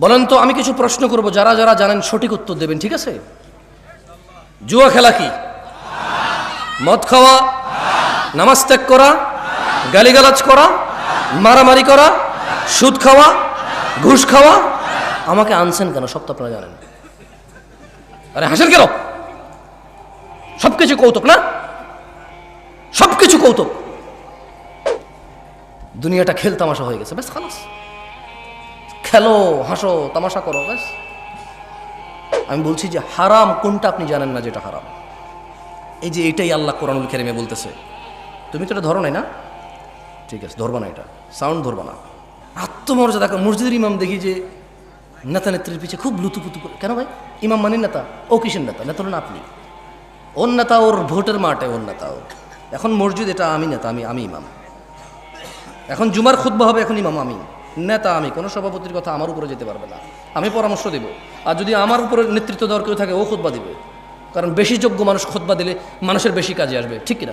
বলেন তো, আমি কিছু প্রশ্ন করব, যারা যারা জানেন সঠিক উত্তর দেবেন, ঠিক আছে? জুয়া খেলা কি? মদ খাওয়া? নামাজ ত্যাগ করা? গালিগালাজ করা? মারামারি করা? সুদ খাওয়া? ঘুষ খাওয়া? আমাকে আনছেন কেন? সব তো আপনারা জানেন। আরে, হাসেন কেন? সব কিছু কৌতুক, না? সব কিছু কৌতুক। দুনিয়াটা খেল তামাশা হয়ে গেছে, ব্যাস, খালাস। খেলো, হাসো, তামাশা করো, ব্যাস। আমি বলছি যে হারাম কোনটা আপনি জানেন না যেটা হারাম? এই যে এটাই আল্লাহ কোরআনুল কেরিমে বলতেছে। তুমি তো এটা ধরো নাই না? ঠিক আছে, ধরবা না এটা। সাউন্ড ধরবা না। আত্মমর্যাদা মসজিদের ইমাম দেখি যে নেতা নেত্রীর পিছিয়ে খুব লুতুপুতু করে কেন ভাই? ইমাম মানি নেতা? ও কিসের নেতা? নেতা হলেন আপনি। ওর নেতা ওর ভোটের মাঠে ওর নেতা ওর এখন মসজিদ এটা আমি নেতা, আমি আমি ইমাম। এখন জুমার খুদ্া হবে, এখন ইমাম আমি। নেতা আমি, কোনো সভাপতির কথা আমার উপরে যেতে পারবে না। আমি পরামর্শ দেব। আর যদি আমার উপরে নেতৃত্ব দেওয়ার কেউ থাকে, ও খুদ্া দিবে। কারণ বেশি যোগ্য মানুষ খুদ্া দিলে মানুষের বেশি কাজে আসবে। ঠিক কিনা?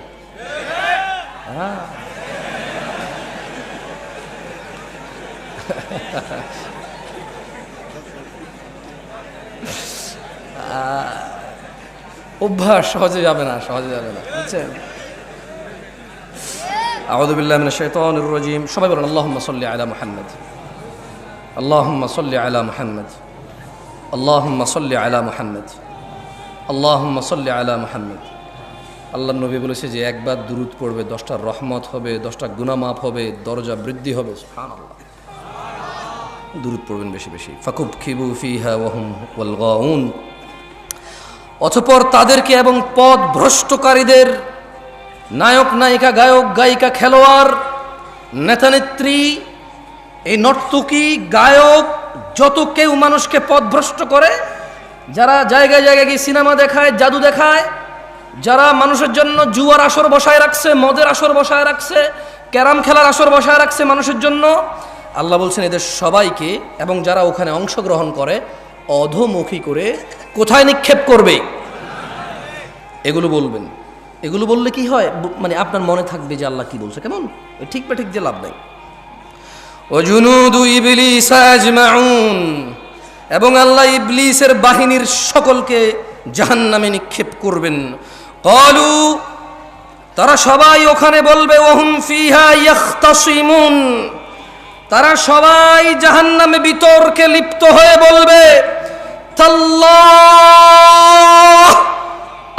হ্যাঁ। অভ্যাস সহজে যাবে না, সহজে যাবে না। বুঝছেন? আউযু বিল্লাহি মিনাশ শাইতানির রাজিম। সবাই বলেন, আল্লাহুম্মা সাল্লি আলা মুহাম্মদ। আল্লাহুম্মা সাল্লি আলা মুহাম্মদ। আল্লাহুম্মা সাল্লি আলা মুহাম্মদ। আল্লাহুম্মা সাল্লি আলা মুহাম্মদ। আল্লাহ নবী বলেছে যে, একবার দুরুদ পড়বে, দশটা রহমত হবে, দশটা গুনামাফ হবে, দরজা বৃদ্ধি হবে। দুরুদ পড়বেন বেশি বেশি। ফাকুব খিবু ফিহা ওয়াহুম ওয়াল অতঃপর তাদেরকে এবং পথ ভ্রষ্টকারীদের নায়ক, নায়িকা, গায়ক, গায়িকা, খেলোয়াড়, নেতানেত্রী, এই নর্তকী, গায়ক, যত কেউ মানুষকে পথভ্রষ্ট করে, যারা জায়গায় জায়গায় গিয়ে সিনেমা দেখায়, জাদু দেখায়, যারা মানুষের জন্য জুয়ার আসর বসায় রাখছে, মদের আসর বসায় রাখছে, ক্যারাম খেলার আসর বসায় রাখছে মানুষের জন্য, আল্লাহ বলছেন এদের সবাইকে এবং যারা ওখানে অংশগ্রহণ করে, অধমুখী করে কোথায় নিক্ষেপ করবে? এগুলো বলবেন। এগুলো বললে কি হয়? মানে আপনার মনে থাকবে যে আল্লাহ কি বলছে। কেমন? ঠিক বা ঠিক যে লাভ নাই। এবং আল্লাহ ইবলিসের বাহিনীর সকলকে জাহান্নামে নিক্ষেপ করবেন। কলু তারা সবাই ওখানে বলবে, ওহুম ফিহা ইয়াখতাসিমুন। তারা সবাই জাহান্নামে বিতর্কে লিপ্ত হয়ে বলবে, তাল্লাহ!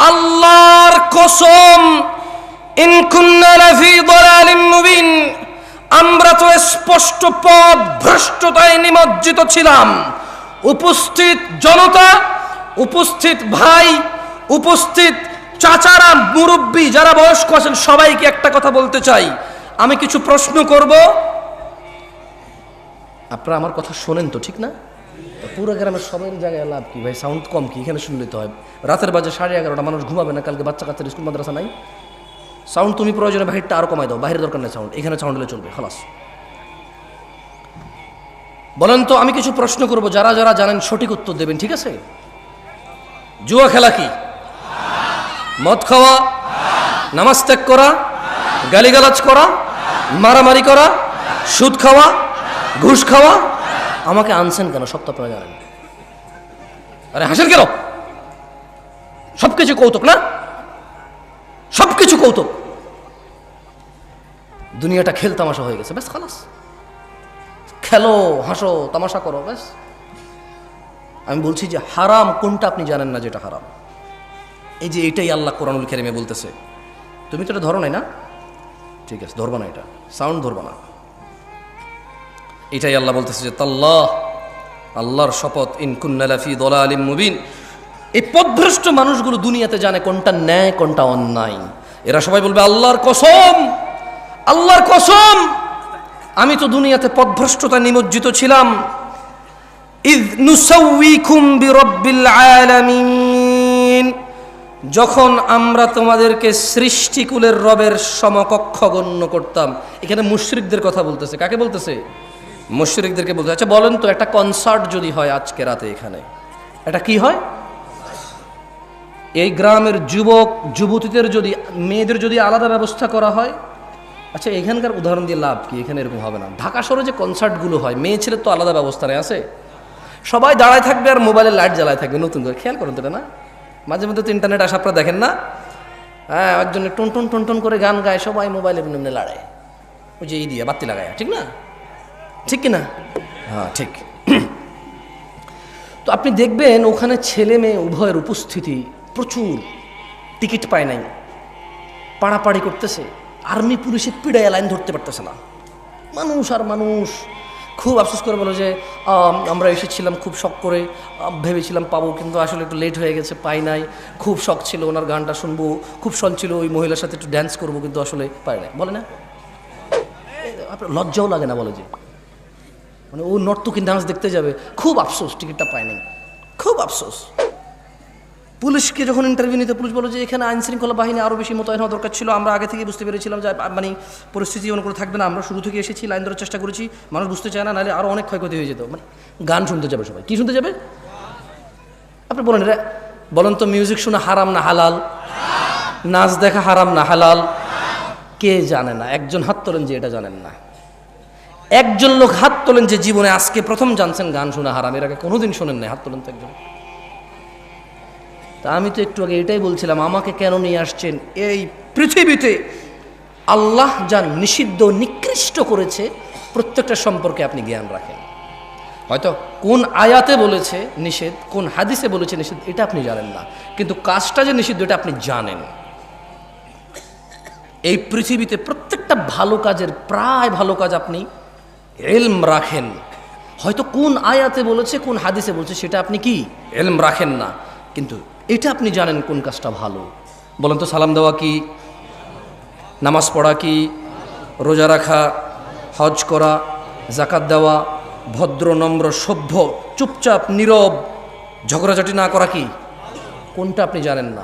আল্লাহর কসম মুবিন আমরা তো স্পষ্ট পথ ভ্রষ্টতায় নিমজ্জিত ছিলাম। উপস্থিত জনতা, উপস্থিত ভাই, উপস্থিত চাচারা মুরব্বী যারা বয়স্ক আছেন, সবাইকে একটা কথা বলতে চাই। আমি কিছু প্রশ্ন করব। আপনারা আমার কথা শোনেন তো, ঠিক না? পুরো গ্রামের সবাই জায়গায় লাভ কি? ভাই সাউন্ড কম কি? এখানে শুনলে তো হয়। রাতের বাজে সাড়ে এগারোটা, মানুষ ঘুমাবে না, কালকে বাচ্চা কাচ্চার স্কুল, মাদ্রাসা নাই। সাউন্ড তুমি প্রয়োজনে বাহিরটা আরও কমাই দাও বাহিরের দরকার নেই সাউন্ড এখানে সাউন্ড হলে চলবে, খালাস। বলেন তো, আমি কিছু প্রশ্ন করব, যারা যারা জানেন সঠিক উত্তর দেবেন, ঠিক আছে? জুয়া খেলা কি? মদ খাওয়া? নামাজ ত্যাগ করা? গালিগালাজ করা? মারামারি করা? সুদ খাওয়া? ঘুষ খাওয়া? আমাকে আনছেন কেন? সব তো আপনারা জানেন। আরে, হাসেন কেন? সব কিছু কৌতুক, না? সব কিছু কৌতুক। দুনিয়াটা খেল তামাশা হয়ে গেছে, ব্যাস, খালাস। খেলো, হাসো, তামাশা করো, ব্যাস। আমি বলছি যে হারাম কোনটা আপনি জানেন না যেটা হারাম? এই যে এটাই আল্লাহ কোরআনুল কেরিমে বলতেছে। তুমি তো এটা ধরো নাই না? ঠিক আছে, ধরবা না এটা। সাউন্ড ধরবা না। এটাই আল্লাহ বলতেছে যে, তাল্লাহ, আল্লাহর শপথ, ইন কুন্নালাফি দলা আলিম মুবিন। এই পদভ্রষ্ট মানুষগুলো দুনিয়াতে জানে কোনটা ন্যায়, কোনটা অন্যায়। এরা সবাই বলবে, আল্লাহর কসম আল্লাহর কসম। আমি তো দুনিয়াতে পদভ্রষ্টতা নিমজ্জিত ছিলাম। যখন আমরা তোমাদেরকে সৃষ্টিকুলের রবের সমকক্ষ গণ্য করতাম। এখানে মুশরিকদের কথা বলতেছে। কাকে বলতেছে? মুশরিকদেরকে বলতে আচ্ছা বলেন তো, একটা কনসার্ট যদি হয় আজকে রাতে এখানে, এটা কি হয়? এই গ্রামের যুবক, যুবতীদের যদি, মেয়েদের যদি আলাদা ব্যবস্থা করা হয় আচ্ছা এখানকার উদাহরণ দিয়ে লাভ কি? এখানে এরকম হবে না। ঢাকা শহরে যে কনসার্টগুলো হয়, মেয়ে ছেলের তো আলাদা ব্যবস্থা নেই, আছে? সবাই দাঁড়ায় থাকবে আর মোবাইলে লাইট জ্বালায় থাকবে, নতুন করে। খেয়াল করেন তো না? মাঝে মধ্যে তো ইন্টারনেট আসা আপনারা দেখেন না? হ্যাঁ একজনে টন টন টন টন করে গান গায়, সবাই মোবাইলে এমনি লড়ায় ওই যে এই দিয়ে, বাতি লাগায়, ঠিক না? ঠিক না হ্যাঁ ঠিক। তো আপনি দেখবেন ওখানে ছেলে মেয়ে উভয়ের উপস্থিতি প্রচুর। টিকিট পায় নাই। পাড়াপাড়ি করতেছে। আর্মি পুলিশের পিড়ায় লাইন ধরতে পারতেছে না। মানুষ আর মানুষ। খুব আফসোস করে বলো যে আমরা এসেছিলাম খুব শখ করে। ভেবেছিলাম পাবো কিন্তু আসলে একটু লেট হয়ে গেছে পাই নাই। খুব শখ ছিল ওনার গানটা শুনব। খুব শখ ছিল ওই মহিলার সাথে একটু ড্যান্স করব কিন্তু আসলে পাই নাই। বলে না? আপনার লজ্জাও লাগে না বলে যে। মানে ও নর্তকী ডান্স দেখতে যাবে। খুব আফসোস, টিকিটটা পায়নি। খুব আফসোস। পুলিশকে যখন ইন্টারভিউ নিতে, পুলিশ বলো যে এখানে আইন শৃঙ্খলা বাহিনী আরও বেশি মোতায়েন হওয়া দরকার ছিল, আমরা আগে থেকে বুঝতে পেরেছিলাম যে মানে পরিস্থিতি করে থাকবে না, আমরা শুরু থেকে এসেছি, লাইন ধরার চেষ্টা করেছি, মানুষ বুঝতে চায় না, নাহলে আরও অনেক ক্ষয়ক্ষতি হয়ে যেত। মানে গান শুনতে যাবে সবাই। কী শুনতে যাবে? আপনি বলেন রে বলেন তো মিউজিক শোনা হারাম না হালাল? নাচ দেখা হারাম না হালাল? কে জানে না, একজন হাত তোলেন যে এটা জানেন না। একজন লোক হাত তোলেন যে জীবনে আজকে প্রথম জানছেন গান শোনা হারাম। এর আগে কোনোদিন শোনেন নাই হাত তোলেন তো একজন। তা আমি তো একটু আগে এটাই বলছিলাম, আমাকে কেন নিয়ে আসছেন? এই পৃথিবীতে আল্লাহ যা নিষিদ্ধ নিকৃষ্ট করেছে, প্রত্যেকটা সম্পর্কে আপনি জ্ঞান রাখেন। হয়তো কোন আয়াতে বলেছে নিষেধ, কোন হাদিসে বলেছে নিষেধ, এটা আপনি জানেন না। কিন্তু কাজটা যে নিষিদ্ধ, এটা আপনি জানেন। এই পৃথিবীতে প্রত্যেকটা ভালো কাজের, প্রায় ভালো কাজ আপনি এলম রাখেন। হয়তো কোন আয়াতে বলেছে, কোন হাদিসে বলছে, সেটা আপনি কি? এলম রাখেন না। কিন্তু এটা আপনি জানেন কোন কাজটা ভালো। বলেন তো, সালাম দেওয়া কি? নামাজ পড়া কি? রোজা রাখা, হজ করা জাকাত দেওয়া, ভদ্র, নম্র, সভ্য, চুপচাপ, নীরব, ঝগড়াঝাটি না করা কি? কোনটা আপনি জানেন না?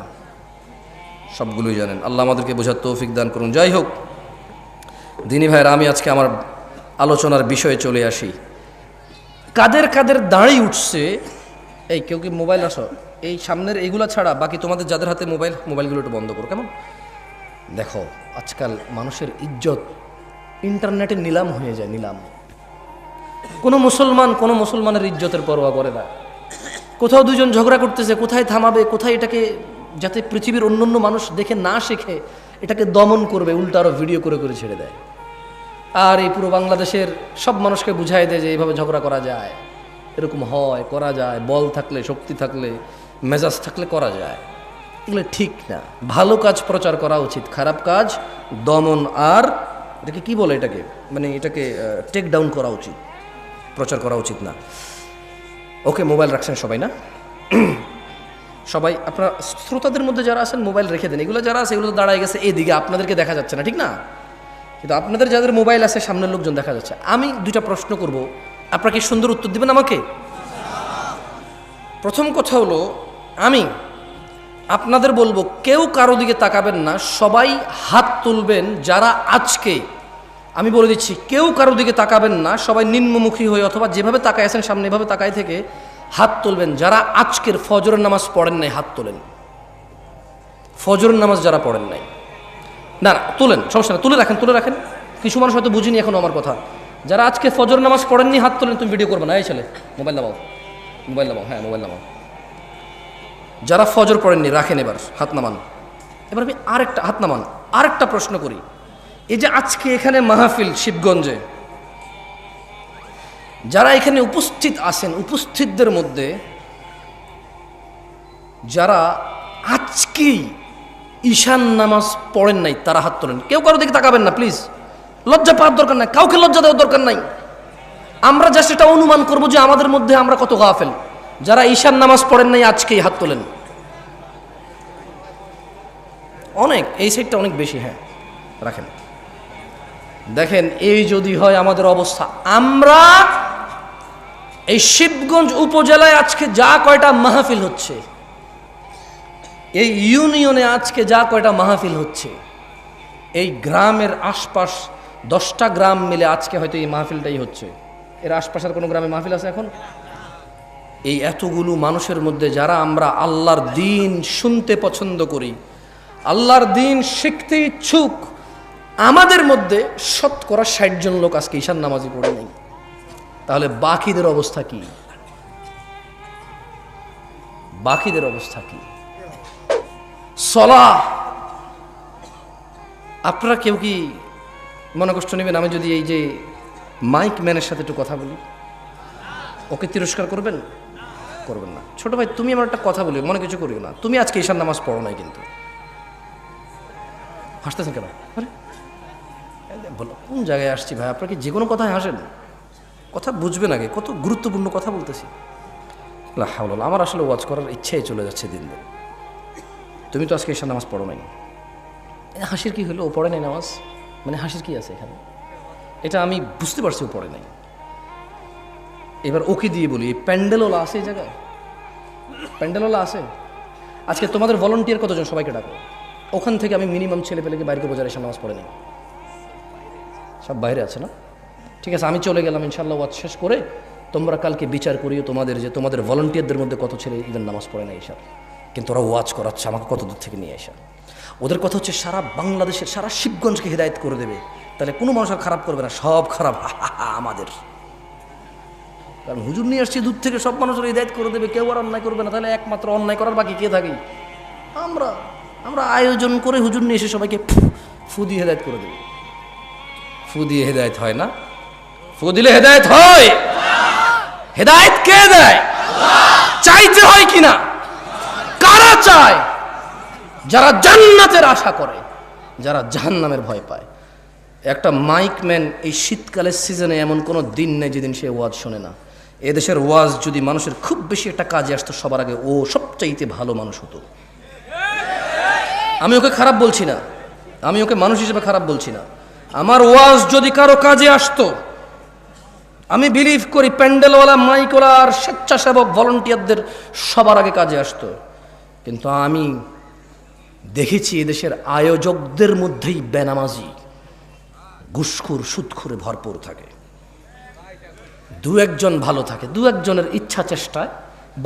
সবগুলোই জানেন। আল্লাহ আমাদেরকে বোঝার তৌফিক দান করুন। যাই হোক, দিনী ভাইয়ের আমি আজকে আমার আলোচনার বিষয়ে চলে আসি। কাদের কাদের দাঁড়িয়ে উঠছে? এই, কেউ কি মোবাইল আসো? এই সামনের এইগুলা ছাড়া বাকি তোমাদের যাদের হাতে মোবাইল, মোবাইলগুলো একটু বন্ধ করো, কেমন? দেখো, আজকাল মানুষের ইজ্জত ইন্টারনেটে নিলাম হয়ে যায়, নিলাম। কোনো মুসলমান কোনো মুসলমানের ইজ্জতের পরোয়া করে না। কোথাও দুজন ঝগড়া করতেছে, কোথায় থামাবে, কোথায় এটাকে যাতে পৃথিবীর অন্য অন্য মানুষ দেখে না শেখে, এটাকে দমন করবে, উল্টা আরও ভিডিও করে করে ছেড়ে দেয়। আর এই পুরো বাংলাদেশের সব মানুষকে বুঝাই দেয় যে এইভাবে ঝগড়া করা যায়। এরকম হয়, করা যায়, বল থাকলে, শক্তি থাকলে, মেজাজ থাকলে করা যায়। এগুলো ঠিক না। ভালো কাজ প্রচার করা উচিত, খারাপ কাজ, দমন আর এটাকে কি বলে এটাকে? মানে এটাকে টেক ডাউন করা উচিত। প্রচার করা উচিত না। ওকে, মোবাইল রাখছেন সবাই না? সবাই, আপনার শ্রোতাদের মধ্যে যারা আছেন, মোবাইল রেখে দেন। এগুলো যারা আছে, এগুলো দাঁড়ায় গেছে, এদিকে আপনাদেরকে দেখা যাচ্ছে না, ঠিক না? কিন্তু আপনাদের যাদের মোবাইল আছে, সামনের লোকজন দেখা যাচ্ছে। আমি দুইটা প্রশ্ন করব। আপনারা কি সুন্দর উত্তর দিবেন আমাকে? প্রথম কথা হলো, আমি আপনাদের বলব, কেউ কারও দিকে তাকাবেন না, সবাই হাত তুলবেন যারা আজকে, আমি বলে দিচ্ছি, কেউ কারও দিকে তাকাবেন না, সবাই নিম্নমুখী হয়ে অথবা যেভাবে তাকায় আছেন, সামনে এভাবে তাকায় থেকে হাত তুলবেন। যারা আজকের ফজরের নামাজ পড়েন নাই, হাত তোলেন। ফজরের নামাজ যারা পড়েন নাই না না তুলেন, সমস্যা না তুলে রাখেন তুলে রাখেন। কিছু মানুষ হয়তো বুঝিনি এখন আমার কথা। যারা আজকে ফজর নামাজ পড়েননি, হাত তোলেন, তুমি ভিডিও করবে না। এই ছেলে মোবাইল নামাও মোবাইল নামাও হ্যাঁ মোবাইল নামাও। যারা ফজর পড়েননি, রাখেন এবার, হাত নামান। এবার আমি আরেকটা, হাত নামান, আরেকটা প্রশ্ন করি। এই যে আজকে এখানে মাহফিল শিবগঞ্জে, যারা এখানে উপস্থিত আছেন, উপস্থিতদের মধ্যে, যারা আজকেই ঈশান নামাজ পড়েন নাই, তারা হাত তোলেন। কেউ কারও দিকে তাকাবেন না প্লিজ লজ্জা পাওয়ার দরকার নাই, কাউকে লজ্জা দেওয়ার দরকার নাই। আমরা জাস্ট এটা অনুমান করব যে আমাদের মধ্যে আমরা কত গাফেল। যারা ঈশান নামাজ পড়েন নাই, আজকেই হাত তোলেন। অনেক, এই সাইডটা অনেক বেশি হ্যাঁ রাখেন। দেখেন, এই যদি হয় আমাদের অবস্থা। আমরা এই শিবগঞ্জ উপজেলায় আজকে যা কয়টা মাহফিল হচ্ছে এই ইউনিয়নে আজকে যা কয়টা মাহফিল হচ্ছে, এই গ্রামের আশপাশ দশটা গ্রাম মিলে আজকে হয়তো এই মাহফিলটাই হচ্ছে। এর আশপাশের কোনো গ্রামে মাহফিল আছে এখন? এই এতগুলো মানুষের মধ্যে যারা আমরা আল্লাহর দিন শুনতে পছন্দ করি, আল্লাহর দিন শিখতে ইচ্ছুক, আমাদের মধ্যে শতকরা ষাট জন লোক আজকে ঈশান নামাজি পড়ে নেই। তাহলে বাকিদের অবস্থা কি? বাকিদের অবস্থা কি? সলা আপনারা কেউ কি মনে কষ্ট নেবেন? আমি যদি এই যে মাইক ম্যানের সাথে একটু কথা বলি। ওকে তিরস্কার করবেন? করবেন না। ছোট ভাই তুমি আমার একটা কথা বলি মনে কিছু করিও না। তুমি আজকে ঈশান নামাজ পড়ো নাই কিন্তু। হাসতেছেন কেন? আরে বলো কোন জায়গায় আসছি ভাই? আপনাকে যে কোনো কথায় হাসেন? কথা বুঝবেন আগে। কত গুরুত্বপূর্ণ কথা বলতেছি। হাওলা, আমার আসলে ওয়াজ করার ইচ্ছাই চলে যাচ্ছে দিন দিন। তুমি তো আজকে ঈশান নামাজ পড়ো নাই। হাসির কি হলো? ও পড়ে নাই নামাজ? মানে হাসির কি আছে এখানে? এটা আমি বুঝতে পারছি ও পড়ে নাই। এবার ওকে দিয়ে বলি, এই প্যান্ডেলওয়ালা আছে এই জায়গায়? প্যান্ডেলওয়ালা আছে? আজকে তোমাদের ভলেন্টিয়ার কতজন সবাইকে ডাকো। ওখান থেকে আমি মিনিমাম ছেলে পেলেকে বাইরে বোঝার এসে নামাজ পড়ে নেই। সব বাইরে আছে না? ঠিক আছে, আমি চলে গেলাম ইনশাল্লাহ ওয়াজ শেষ করে তোমরা কালকে বিচার করিও তোমাদের যে তোমাদের ভলেন্টিয়ারদের মধ্যে কত ছেলে ইভেন নামাজ পড়ে না এসব কিন্তু ওরা ওয়াজ করাচ্ছে আমাকে কত দূর থেকে নিয়ে আসা ওদের কথা হচ্ছে সারা বাংলাদেশের সারা শিবগঞ্জকে হৃদায়ত করে দেবে। তাহলে কোনো মানুষ আর খারাপ করবে না সব খারাপ। আমাদের। কারণ হুজুর নিয়ে আসছে দূর থেকে সব মানুষের হৃদায়ত করে দেবে কেউ আর অন্যায় করবে না। তাহলে একমাত্র অন্যায় করার বাকি কে থাকে আমরা আমরা আয়োজন করে হুজুর নিয়ে এসে সবাইকে ফু, দিয়ে হেদায়ত করে দেবে। ফু দিয়ে হেদায়ত হয় না? ফু দিলে হেদায়ত হয়? হেদায়ত কে দেয়? চাইতে হয় কিনা চায়, যারা জান্নাতের আশা করে, যারা জাহান্নামের ভয় পায়। একটা মাইকম্যান এই শীতকালের সিজনে এমন কোনো দিন নেই যেদিন সে ওয়াজ শোনে না। এদেশের ওয়াজ যদি মানুষের খুব বেশি একটা কাজে আসতো, সবার আগে ও সবচাইতে ভালো মানুষ হতো। আমি ওকে খারাপ বলছি না। আমি ওকে মানুষ হিসেবে খারাপ বলছি না। আমার ওয়াজ যদি কারও কাজে আসতো, আমি বিলিভ করি প্যান্ডেলওয়ালা, মাইকওয়ালা আর স্বেচ্ছাসেবক ভলেন্টিয়ারদের সবার আগে কাজে আসতো। কিন্তু আমি দেখেছি এদেশের আয়োজকদের মধ্যেই বেনামাজি ঘুসখুর সুদখুরে ভরপুর থাকে। দু একজন ভালো থাকে, দু একজনের ইচ্ছা চেষ্টায়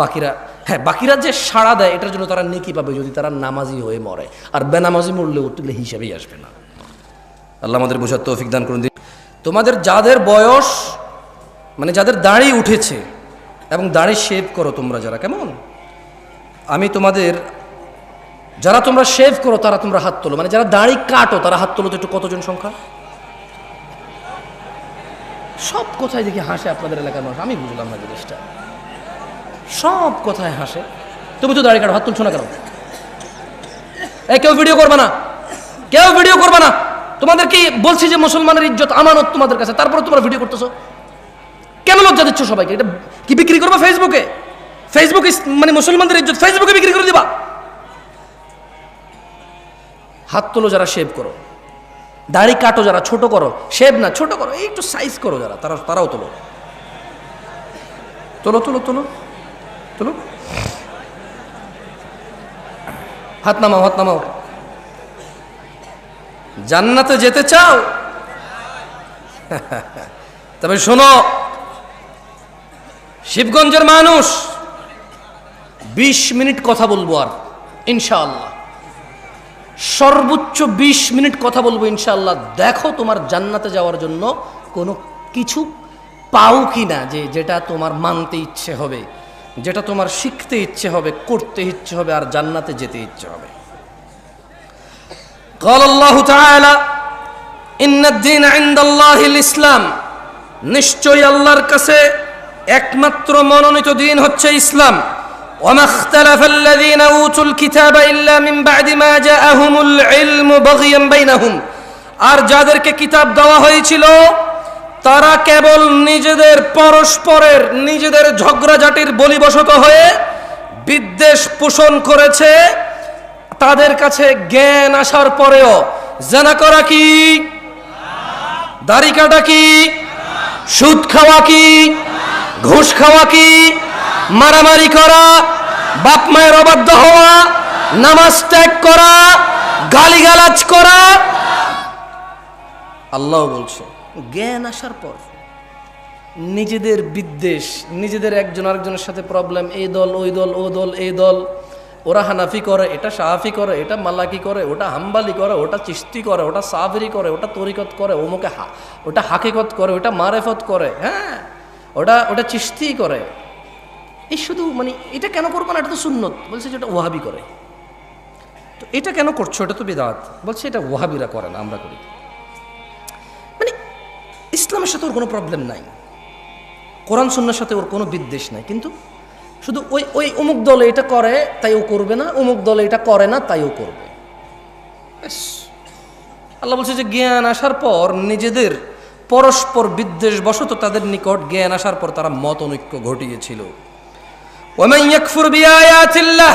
বাকিরা হ্যাঁ বাকিরা যে সাড়া দেয়, এটার জন্য তারা নেকি পাবে যদি তারা নামাজি হয়ে মরে। আর বেনামাজি মরলে উঠলে হিসাবেই আসবে না। আল্লাহ আমাদের বোঝার তৌফিক দান করুন। দিন তোমাদের যাদের বয়স মানে যাদের দাড়ি উঠেছে, এবং দাড়ি শেভ করো তোমরা যারা, কেমন? আমি তোমাদের, যারা তোমরা শেভ করো, তারা তোমরা হাত তোলো। মানে যারা দাড়ি কাটো, তারা হাত তোলো তো একটু কতজন সংখ্যা? সব কথায় দেখি হাসে আপনাদের এলাকার মানুষ। আমি বুঝলাম না জিনিসটা। সব কথায় হাসে। তুমি তো দাড়ি কাটো, হাত তুলছো না কেন? এই, কেউ ভিডিও করবে না। কেউ ভিডিও করবে না। তোমাদের কি বলছি যে মুসলমানের ইজ্জত, আমানত তোমাদের কাছে, তারপরে তোমরা ভিডিও করতেছো? কেন লজ্জা দিচ্ছ সবাইকে? এটা কি বিক্রি করবে ফেসবুকে ফেসবুক মানে মুসলমানদের ইজ্জত ফেসবুকে বিক্রি করে দিবা। হাত তোলো যারা শেভ করো। দাড়ি কাটো যারা, ছোট করো। শেভ না, ছোট করো, এই একটু সাইজ করো যারা, তারা তারাও তোলো। তোলো তোলো তোলো। তোলো। হাত নামাও হাত নামাও। জান্নাতে যেতে চাও? তবে শোনো, শিবগঞ্জের মানুষ বিশ মিনিট কথা বলবো আর ইনশাআল্লাহ সর্বোচ্চ বিশ মিনিট কথা বলবো ইনশাআল্লাহ দেখো তোমার জান্নাতে যাওয়ার জন্য কোনো কিছু পাও কি না যে যেটা তোমার মানতে ইচ্ছে হবে যেটা তোমার শিখতে ইচ্ছে হবে করতে ইচ্ছে হবে আর জান্নাতে যেতে ইচ্ছে হবে قال الله تعالى إن الدين عند الله الإسلام নিশ্চয়ই আল্লাহর কাছে একমাত্র মনোনীত দিন হচ্ছে ইসলাম وما اختلف الذين اوتوا الكتاب الا من بعد ما جاءهم العلم بغيا بينهم আর যাদেরকে কিতাব দেওয়া হয়েছিল তারা কেবল নিজেদের পরস্পরের নিজেদের ঝগড়াঝাটির বলিবশত হয়ে বিদ্বেষ পোষণ করেছে তাদের কাছে জ্ঞান আসার পরেও জানা করা কি দাড়ি কাটা কি সুদ খাওয়া কি ঘুষ খাওয়া কি মারামারি করা, বাপ মায়ের অবাধ্য হওয়া, নামাজ ত্যাগ করা, গালিগালাজ করা। আল্লাহ বলছে, জ্ঞান আসার পর নিজেদের বিদ্বেষ, নিজেদের একজন আরেকজনের সাথে প্রবলেম এই দল, ওই দল, ও দল, এই দল, ওরা হানাফি করে, এটা সাহাফি করে, এটা মালাকি করে, ওটা হাম্বালি করে, ওটা চিস্তি করে, ওটা সাবরি করে, ওটা তরিকত করে ওমুকে হা, ওটা হাকিকত করে, ওটা মারেফত করে হ্যাঁ ওটা ওটা চিস্তি করে। এই শুধু মানে এটা কেন করব না? এটা তো সুন্নত। বলছে যে এটা ওয়াহাবি করে। তো এটা কেন করছ? এটা তো বেদাত। বলছে এটা ওয়াহাবিরা করে না, আমরা করি। মানে ইসলামের সাথে ওর কোনো প্রবলেম নাই। কোরআন, সুন্নার সাথে ওর কোনো বিদ্বেষ নাই। কিন্তু শুধু ওই ওই অমুক দলে এটা করে, তাই ও করবে না। অমুক দলে এটা করে না, তাই ও করবে। আল্লাহ বলছে যে জ্ঞান আসার পর নিজেদের পরস্পর বিদ্বেষ বশত তাদের নিকট জ্ঞান আসার পর তারা মত অনৈক্য ঘটিয়েছিল। ওমান ইয়াকফুর বিআয়াতিল্লাহ।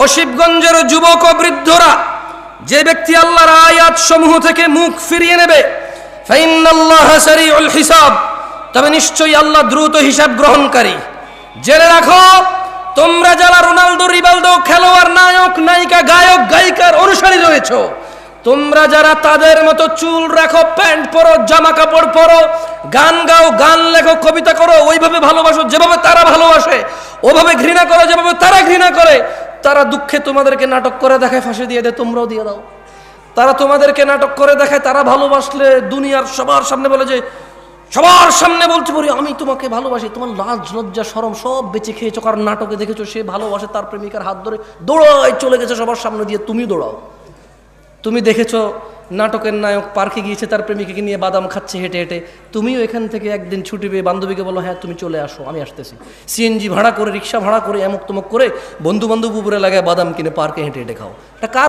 ও যুবক ও বৃদ্ধরা, যে ব্যক্তি আল্লাহর আয়াত সমূহ থেকে মুখ ফিরিয়ে নেবে হিসাব, তবে নিশ্চয়ই আল্লাহ দ্রুত হিসাব গ্রহণকারী। জেনে রাখো, তোমরা যারা রোনালদো, রিবালদো খেলোয়াড়, নায়ক, নায়িকা, গায়ক, গায়িকার অনুসারী রয়েছো তোমরা যারা তাদের মতো চুল রাখো, প্যান্ট পরো, জামা কাপড় পরো, গান গাও, গান লেখো, কবিতা করো, ওইভাবে ভালোবাসো যেভাবে তারা ভালোবাসে, ওভাবে ঘৃণা করো যেভাবে তারা ঘৃণা করে, তারা দুঃখে তোমাদেরকে নাটক করে দেখায়, ফাঁসি দিয়ে দেয়, তোমরাও দিয়ে দাও। তারা তোমাদেরকে নাটক করে দেখায়, তারা ভালোবাসলে দুনিয়ার সবার সামনে বলে যে, সবার সামনে বলতে পারি, আমি তোমাকে ভালোবাসি, তোমার লাজ, লজ্জা সরম সব বেঁচে খেয়েছো, কারণ নাটকে দেখেছ, সে ভালোবাসে তার প্রেমিকার হাত ধরে দৌড়ায় চলে গেছে সবার সামনে দিয়ে তুমি দৌড়াও। তুমি দেখেছ নাটকের নায়ক পার্কে গিয়েছে, তার প্রেমিকাকে নিয়ে বাদাম খাচ্ছে হেঁটে হেঁটে। তুমিও এখান থেকে একদিন ছুটি পেয়ে বান্ধবীকে বলো হ্যাঁ তুমি চলে আসো, আমি আসতেছি। সিএনজি ভাড়া করে, রিক্সা ভাড়া করে এমক তমক করে বন্ধু বান্ধব উপরে লাগায় বাদাম কিনে পার্কে হেঁটে হেঁটে খাও। এটা কার